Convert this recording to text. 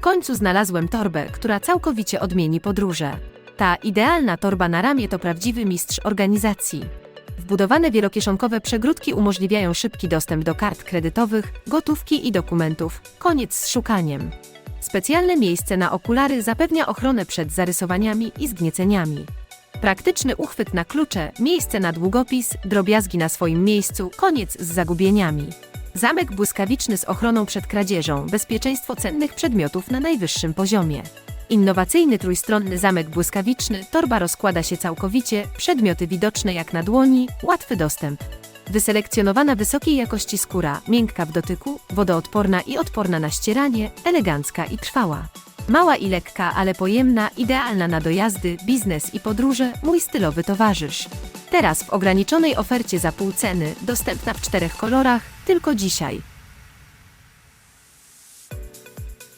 W końcu znalazłem torbę, która całkowicie odmieni podróże. Ta idealna torba na ramię to prawdziwy mistrz organizacji. Wbudowane wielokieszonkowe przegródki umożliwiają szybki dostęp do kart kredytowych, gotówki i dokumentów. Koniec z szukaniem. Specjalne miejsce na okulary zapewnia ochronę przed zarysowaniami i zgnieceniami. Praktyczny uchwyt na klucze, miejsce na długopis, drobiazgi na swoim miejscu, koniec z zagubieniami. Zamek błyskawiczny z ochroną przed kradzieżą, bezpieczeństwo cennych przedmiotów na najwyższym poziomie. Innowacyjny trójstronny zamek błyskawiczny, torba rozkłada się całkowicie, przedmioty widoczne jak na dłoni, łatwy dostęp. Wyselekcjonowana wysokiej jakości skóra, miękka w dotyku, wodoodporna i odporna na ścieranie, elegancka i trwała. Mała i lekka, ale pojemna, idealna na dojazdy, biznes i podróże, mój stylowy towarzysz. Teraz w ograniczonej ofercie za pół ceny, dostępna w czterech kolorach, tylko dzisiaj.